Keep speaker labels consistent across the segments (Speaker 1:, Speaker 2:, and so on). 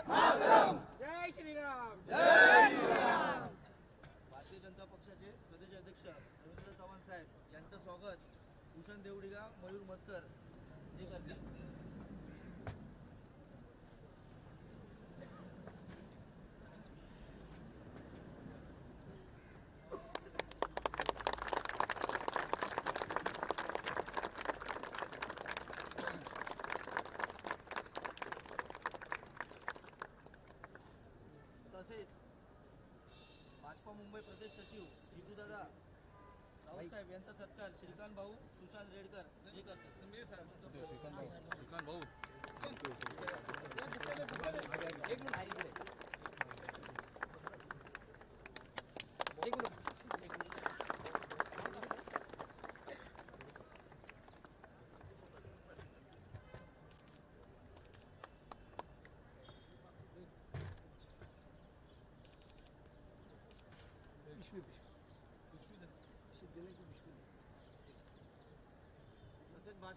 Speaker 1: जय श्रीराम
Speaker 2: भारतीय जनता पक्षाचे प्रदेश अध्यक्ष रवींद्र चव्हाण साहेब यांचं स्वागत भूषण देवडिगा मयूर मस्कर हे करतील तसेच भाजपा मुंबई प्रदेश सचिव जितूदादा राऊतसाहेब यांचा सत्कार श्रीकांत भाऊ सुशांत रेडकर हे करतात. तसेच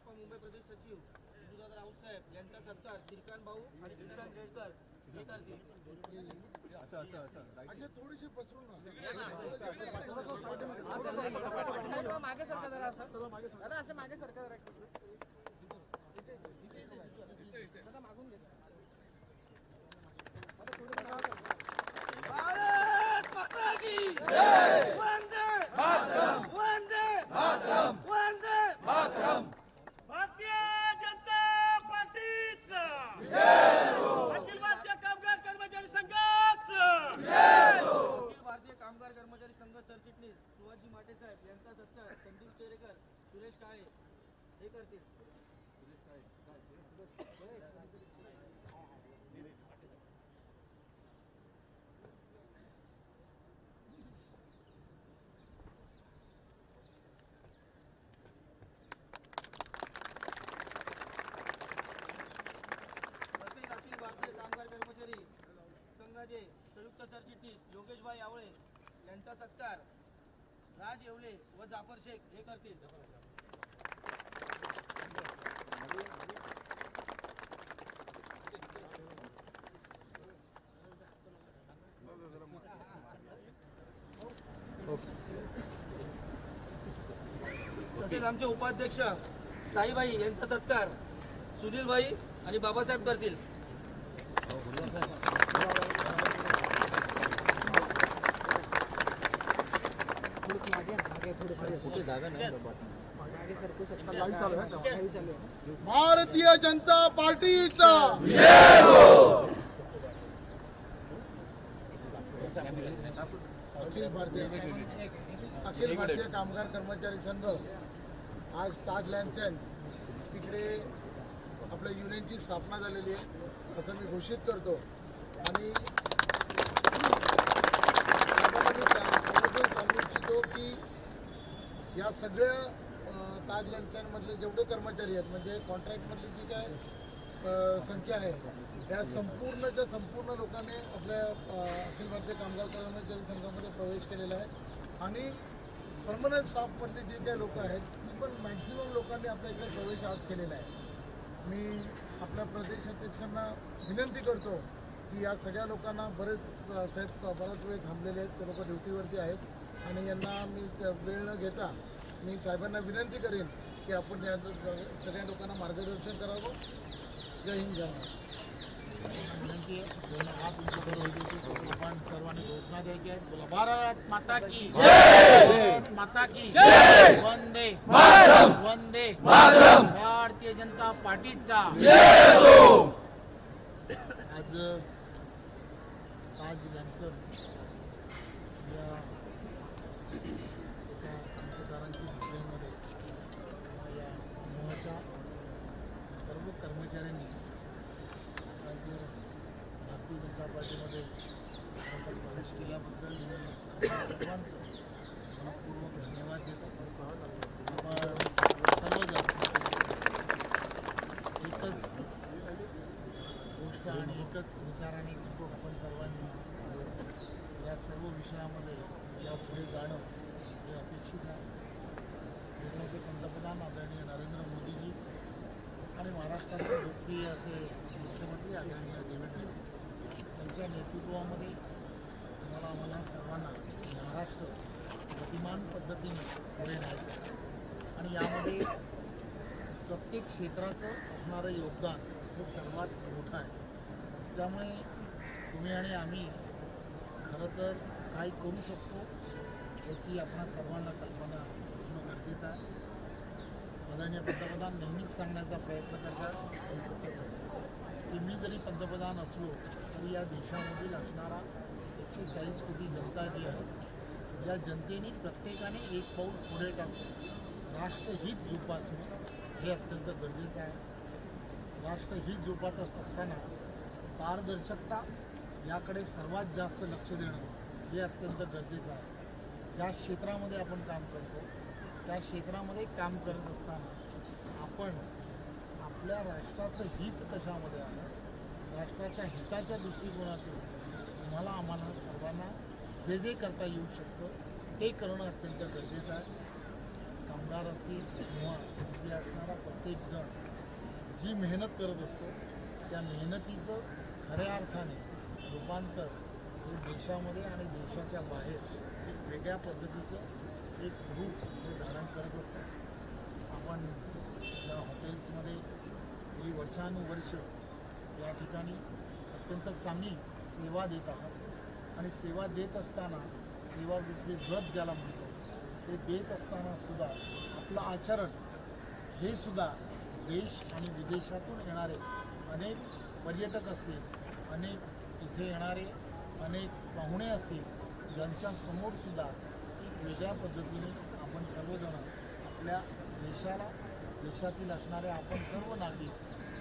Speaker 2: भाजपा मुंबई प्रदेश सचिव जितूदादा राऊतसाहेब यांचा सत्कार श्रीकांत भाऊ आणि सुशांत रेडकर हे करतील.
Speaker 3: थोडीशी पसरून
Speaker 1: मागे सरका जरा असं. दादा असं मागे सरका जरा दादा मागून घे.
Speaker 2: भारत माता की वंदे वंदे वंदे
Speaker 4: भारतीय जनता पार्टीचा अखिल भारतीय कामगार कर्मचारी संघाचा
Speaker 2: अखिल भारतीय कामगार कर्मचारी संघ सरचिटणीस शिवाजी माटे साहेब यांचा सत्कार संदीप चेरेकर सुरेश काळे हे करतील तसेच अखिल भारतीय कामगार कर्मचारी संघाचे संयुक्त सरचिटणीस योगेशभाई आवळे यांचा सत्कार राज येवले व जाफर शेख हे करतील. तसेच आमचे उपाध्यक्ष साईबाई यांचा सत्कार सुनीलभाई आणि बाबासाहेब करतील.
Speaker 3: भारतीय जनता पार्टीचा. अखिल भारतीय अखिल भारतीय कामगार कर्मचारी संघ आज ताज लँडसेंड इकडे आपल्या युनियनची स्थापना झालेली आहे असं मी घोषित करतो आणि सर्वांना मी सांग- सर्वप्रथम सांगू इच्छितो की आज सगळ्या ताज लँडसेंडमधले जेवढे कर्मचारी आहेत म्हणजे कॉन्ट्रॅक्टमधली जी काय संख्या आहे त्या संपूर्णच्या संपूर्ण लोकांनी आपल्या अखिल भारतीय कामगार कर्मचारी संघामध्ये प्रवेश केलेला आहे. आणि परमनंट स्टाफमधली जे काही लोकं आहेत ती पण मॅक्झिमम लोकांनी आपल्या इकडे प्रवेश आज केलेला आहे. मी आपल्या प्रदेश अध्यक्षांना विनंती करतो की या सगळ्या लोकांना बरेच साहेब बराच वेळ थांबलेले आहेत ते लोक ड्युटीवरती आहेत. आणि यांना मी वेळ न घेता मी साहेबांना विनंती करेन की आपण या सगळ्या लोकांना मार्गदर्शन करावं. जय हिंद जय महाराष्ट्र.
Speaker 5: विनंती आहे. दोन हात उंच करून आपण सर्वांनी घोषणा द्यायची आहे बोला भारत माता की भारत माता की वंदे वंदे भारतीय जनता पार्टीचा आज ताज लॅन्सर कर्मचाऱ्यांनी आज भारतीय जनता पार्टीमध्ये प्रवेश केल्याबद्दल मी सर्वांचं मनपूर्वक धन्यवाद देतो. आपण सर्वजण एकच गोष्ट आणि एकच विचाराने आपण सर्वांनी या सर्व विषयामध्ये या पुढे जाणं हे अपेक्षित आहे. देशाचे पंतप्रधान आदरणीय नरेंद्र मोदीजी आणि महाराष्ट्राचे लोकप्रिय असे मुख्यमंत्री आदरणीय देवेंद्र यांच्या नेतृत्वामध्ये मला आम्हाला सर्वांना महाराष्ट्र गतिमान पद्धतीने पुढे न्यायचं आहे. आणि यामध्ये प्रत्येक क्षेत्राचं असणारं योगदान हे सर्वात मोठं आहे. त्यामुळे तुम्ही आणि आम्ही खरं तर काय करू शकतो याची आपणा सर्वांना कल्पना असणं गरजेचं आहे. आदरणीय पंतप्रधान नेहमीच सांगण्याचा प्रयत्न करतात. की मी जरी पंतप्रधान असलो तरी या देशामधील असणारा एकशे चाळीस कोटी जनता जी आहे या जनतेने प्रत्येकाने एक पाऊल पुढे टाकून राष्ट्रहित जोपासणं हे अत्यंत गरजेचं आहे. राष्ट्रहित जोपासत असताना पारदर्शकता याकडे सर्वात जास्त लक्ष देणं हे अत्यंत गरजेचं आहे. ज्या क्षेत्रामध्ये आपण काम करतो त्या क्षेत्रामध्ये काम करत असताना आपण आपल्या राष्ट्राचं हित कशामध्ये आहे? राष्ट्राच्या हिताच्या दृष्टिकोनातून तुम्हाला आम्हाला सर्वांना जे जे करता येऊ शकतं ते करणं अत्यंत गरजेचं आहे. कामगार असतील किंवा जे असणारा प्रत्येकजण जी मेहनत करत असतो त्या मेहनतीचं खऱ्या अर्थाने रूपांतर हे देशामध्ये आणि देशाच्या बाहेर एक वेगळ्या पद्धतीचं एक रूप हे धारण करत असतो आपण या हॉटेल्समध्ये गेली वर्षानुवर्ष या ठिकाणी अत्यंत चांगली सेवा देत आहात. आणि सेवा देत असताना सेवा व्रत ज्याला म्हणतो ते देत असताना सुद्धा आपलं आचरण हे सुद्धा देश आणि विदेशातून येणारे अनेक पर्यटक असतील अनेक इथे येणारे अनेक पाहुणे असतील यांच्यासमोरसुद्धा वेगळ्या पद्धतीने आपण सर्वजण आपल्या देशाला देशातील असणारे आपण सर्व नागरिक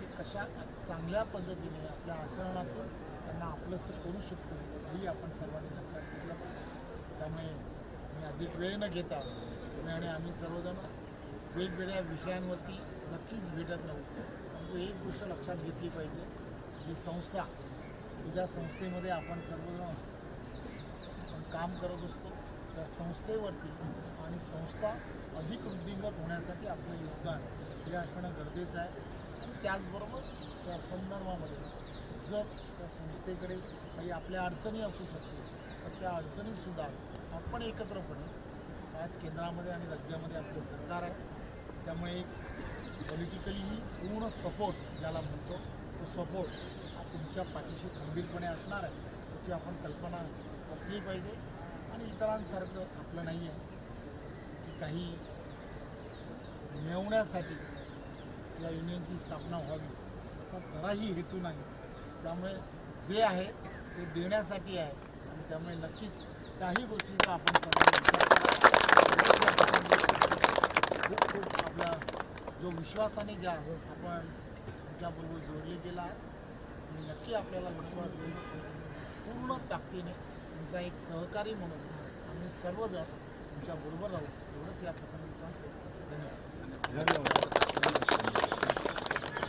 Speaker 5: ते कशा चांगल्या पद्धतीने आपल्या आचरणातून त्यांना आपलंसं करू शकतो ही आपण सर्वांनी लक्षात घेतलं पाहिजे. त्यामुळे मी अधिक वेळ न घेता तुम्ही आणि आम्ही सर्वजण वेगवेगळ्या विषयांवरती नक्कीच भेटत राहू. परंतु एक गोष्ट लक्षात घेतली पाहिजे जी संस्था की ज्या संस्थेमध्ये आपण सर्वजण आपण काम करत असतो त्या संस्थेवरती आणि संस्था अधिक वृद्धिंगत होण्यासाठी आपलं योगदान हे असणं गरजेचं आहे. आणि त्याचबरोबर त्या संदर्भामध्ये जर त्या संस्थेकडे काही आपल्या अडचणी असू शकतील तर त्या अडचणीसुद्धा आपण एकत्रपणे आज केंद्रामध्ये आणि राज्यामध्ये आपलं सरकार आहे. त्यामुळे एक पॉलिटिकलीही पूर्ण सपोर्ट ज्याला म्हणतो तो सपोर्ट हा तुमच्या पाठीशी खंबीरपणे असणार आहे याची आपण कल्पना असली पाहिजे. आणि इतरांसारखं आपलं नाही आहे की काही मिळवण्यासाठी या युनियनची स्थापना व्हावी असा जराही हेतू नाही. त्यामुळे जे आहे ते देण्यासाठी आहे आणि त्यामुळे नक्कीच काही गोष्टीचा आपण खूप खूप आपला जो विश्वासाने ज्या आपण तुमच्याबरोबर जोडले गेला आहे आणि नक्की आपल्याला विश्वास देऊ पूर्ण ताकदीने तुमचा एक सहकारी म्हणून आम्ही सर्वजण तुमच्याबरोबर राहू. एवढंच या प्रसंगी सांगतो. धन्यवाद.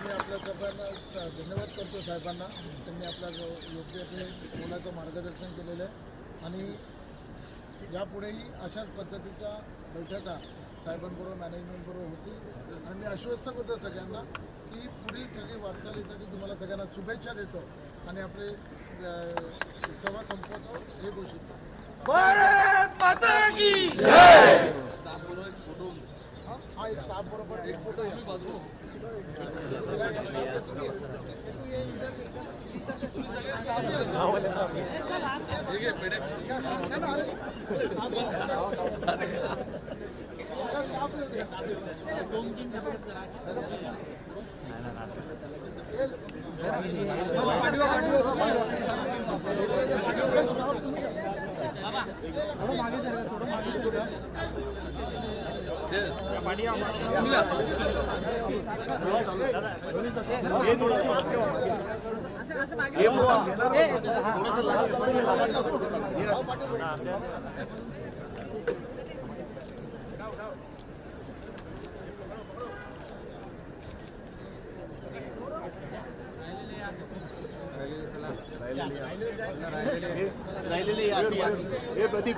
Speaker 3: मी आपल्या सर्वांना स- धन्यवाद करतो साहेबांना. त्यांनी आपल्या योग्य ते मुलाचं मार्गदर्शन केलेलं आहे. आणि यापुढेही अशाच पद्धतीच्या बैठका साहेबांबरोबर मॅनेजमेंटबरोबर होतील. आणि मी आश्वस्त करतो सगळ्यांना की पुढील सगळी वाटचालीसाठी तुम्हाला सगळ्यांना शुभेच्छा देतो. आणि आपले सभा संपवतो. हे घोषित करतो.
Speaker 2: भारत माता की
Speaker 3: जय स्टाफ बरोबर एक फ़ोटो या.
Speaker 5: राहिलेली राहिलेली प्रतीक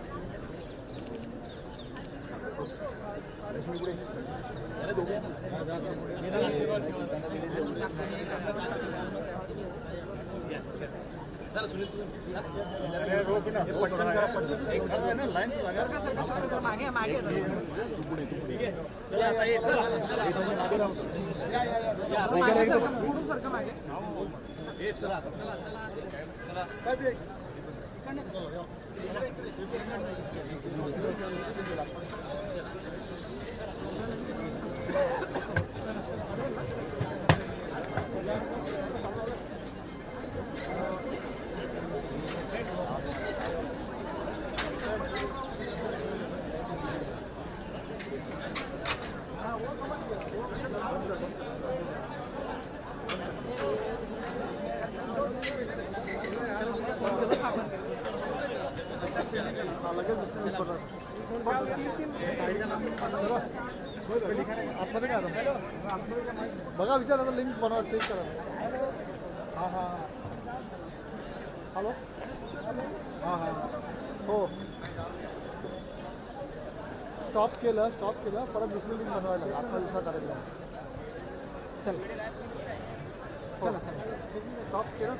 Speaker 1: मागे
Speaker 3: Thank you.
Speaker 6: आतमध्ये काय आता? विचारा लिंक बनवा चेक करा. हाँ हाँ. हॅलो हाँ हाँ. हो. स्टॉप केलं स्टॉप केलं. परत दुसरी लिंक बनवायला. अठरा दिवसात करायला
Speaker 3: चल. चला चला.
Speaker 6: स्टॉप केलं.